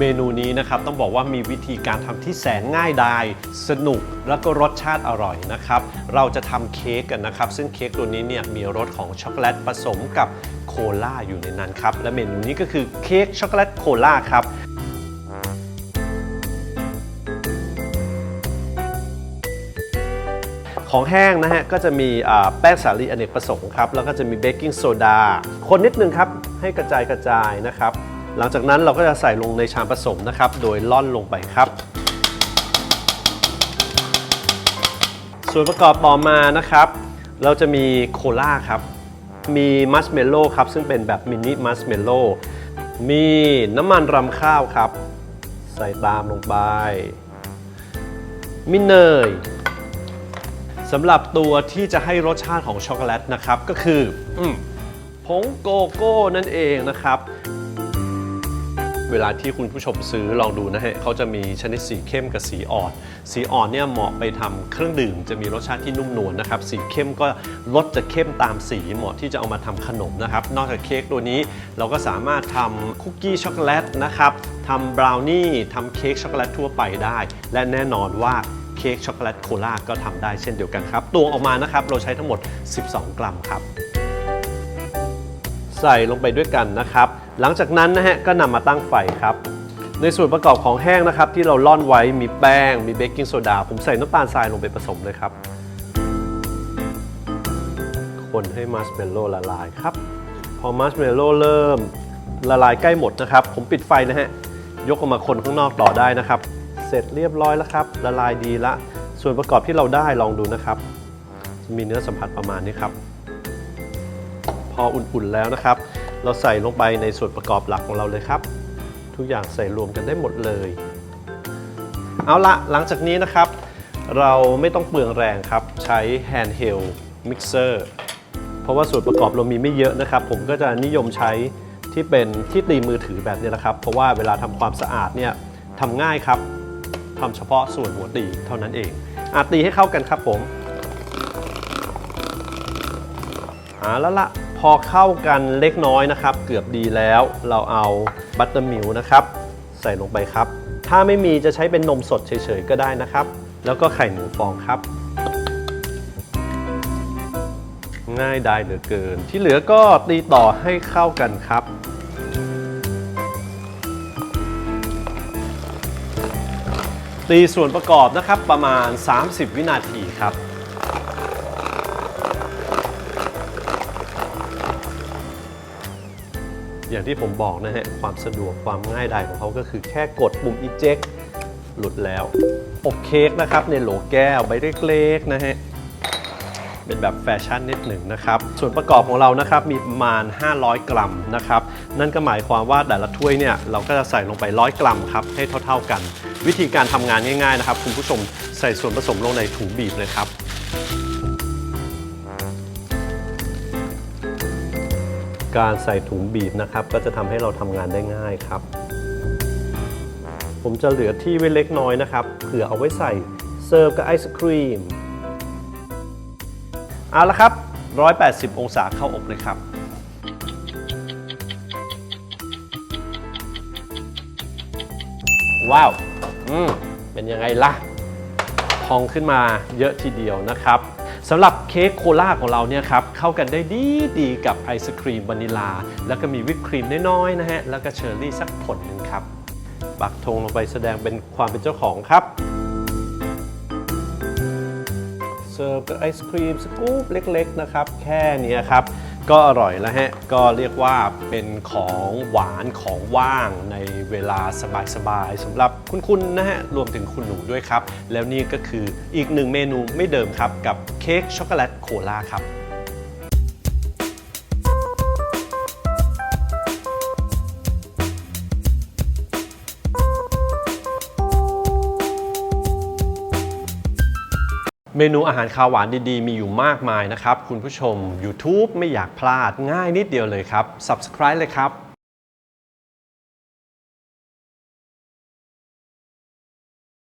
เมนูนี้นะครับต้องบอกว่ามีวิธีการทำที่แสนง่ายดาย สนุกแล้วก็รสชาติอร่อยนะครับ เราจะทำเค้กกันนะครับ ซึ่งเค้กตัวนี้เนี่ยมีรสของช็อกโกแลตผสมกับโคลาอยู่ในนั้นครับ และเมนูนี้ก็คือเค้กช็อกโกแลตโคลาครับของแห้งนะฮะก็จะมีแป้งสาลีอเนกประสงค์ครับแล้วก็จะมีเบกกิ้งโซดา คนนิดนึงครับให้กระจายกระจายนะครับ หลังจากนั้นเราก็จะใส่ลงในชามผสมนะครับ โดยล่อนลงไปครับ ส่วนประกอบต่อมานะครับ เราจะมีโคลาครับ มีมัชเมลโล่ครับ ซึ่งเป็นแบบมินิมัชเมลโล่มีน้ำมันรำข้าวครับ ใส่ตามลงไป มีเนยสำหรับตัวที่จะให้รสชาติของช็อกโกแลตนะครับ ก็คืออผงโกโก้นั่นเองนะครับ เวลาที่คุณผู้ชมซื้อลองดูนะฮะเขาจะมีชนิดสีเข้มกับสีอ่อน สีอ่อนเนี่ยเหมาะไปทำเครื่องดื่ม จะมีรสชาติที่นุ่มนวลนะครับ สีเข้มก็รสจะเข้มตามสีเหมาะที่จะเอามาทำขนมนะครับ นอกจากเค้กตัวนี้เราก็สามารถทำคุกกี้ช็อกโกแลตนะครับทำบราวนี่ทำเค้กช็อกโกแลตทั่วไปได้ และแน่นอนว่าเค้กช็อกโกแลตโคลาก็ทำได้เช่นเดียวกันครับตวงออกมานะครับเราใช้ทั้งหมด 12 กรัมครับ ใส่ลงไปด้วยกันนะครับ หลังจากนั้นนะฮะก็นำมาตั้งไฟครับ ในส่วนประกอบของแห้งนะครับ ที่เราล่อนไว้มีแป้ง มีเบกกิ้งโซดา ผมใส่น้ำตาลทรายลงไปผสมเลยครับ คนให้มัชเมลโล่ละลายครับ พอมัชเมลโล่เริ่มละลายใกล้หมดนะครับ ผมปิดไฟนะฮะ ยกออกมาคนข้างนอกต่อได้นะครับ เสร็จเรียบร้อยแล้วครับ ละลายดีละ ส่วนประกอบที่เราได้ลองดูนะครับ มีเนื้อสัมผัสประมาณนี้ครับ พออุ่นๆแล้วนะครับ เราใส่ลงไปในส่วนประกอบหลักของเราเลยครับ ทุกอย่างใส่รวมกันได้หมดเลย เอาละหลังจากนี้นะครับ เราไม่ต้องเปลืองแรงครับ ใช้ handheld mixer เพราะว่าส่วนประกอบเรามีไม่เยอะนะครับ ผมก็จะนิยมใช้ที่เป็นที่ตีมือถือแบบนี้นะครับ เพราะว่าเวลาทำความสะอาดเนี่ยทำง่ายครับทำเฉพาะส่วนหัวตีเท่านั้นเองอาตีให้เข้ากันครับผมอ่าแล้วละ พอเข้ากันเล็กน้อยนะครับ เกือบดีแล้ว เราเอาบัตเตอร์มิลนะครับ ใส่ลงไปครับ ถ้าไม่มีจะใช้เป็นนมสดเฉยๆก็ได้นะครับ แล้วก็ไข่หนึ่งฟองครับ ง่ายได้เหลือเกิน ที่เหลือก็ตีต่อให้เข้ากันครับตีส่วนประกอบนะครับประมาณ 30 วินาทีครับ อย่างที่ผมบอกนะฮะ ความสะดวกความง่ายดายของเขาก็คือแค่กดปุ่ม eject หลุดแล้ว อบเค้กนะครับในโหลแก้วใบเล็กๆนะฮะ เป็นแบบแฟชั่นนิดหนึ่งนะครับ ส่วนประกอบของเรานะครับมีประมาณ 500 กรัมนะครับ นั่นก็หมายความว่าแต่ละถ้วยเนี่ยเราก็จะใส่ลงไป 100 กรัมครับให้เท่า ๆกัน วิธีการทำงานง่ายๆนะครับคุณผู้ชมใส่ส่วนผสมลงในถุงบีบเลยครับ การใส่ถุงบีบนะครับ ก็จะทำให้เราทำงานได้ง่ายครับ ผมจะเหลือที่ไว้เล็กน้อยนะครับเผื่อเอาไว้ใส่เสิร์ฟกับไอศครีม เอาละครับ 180 องศาเข้าอบเลยครับว้าว อืม เป็นยังไงล่ะ พองขึ้นมาเยอะทีเดียวนะครับ สำหรับเค้กโคลาของเราเนี่ยครับเข้ากันได้ดีดีกับไอศครีมวานิลา แล้วก็มีวิปครีมน้อยๆนะฮะ แล้วก็เชอร์รี่สักผลหนึ่งครับ ปักธงลงไปแสดงเป็นความเป็นเจ้าของครับ เสิร์ฟกับไอศครีมสกู๊ปเล็กๆนะครับ แค่นี้ครับ ก็อร่อยแล้วฮะ ก็เรียกว่าเป็นของหวานของว่างในเวลาสบายๆสำหรับคุณๆนะฮะ รวมถึงคุณหนูด้วยครับ แล้วนี่ก็คืออีกหนึ่งเมนูไม่เดิมครับ กับเค้กช็อกโกแลตโคลาครับ เมนูอาหารคาวหวานดีๆ มีอยู่มากมายนะครับ คุณผู้ชม YouTube ไม่อยากพลาดง่ายนิดเดียวเลยครับ Subscribe เลยครับ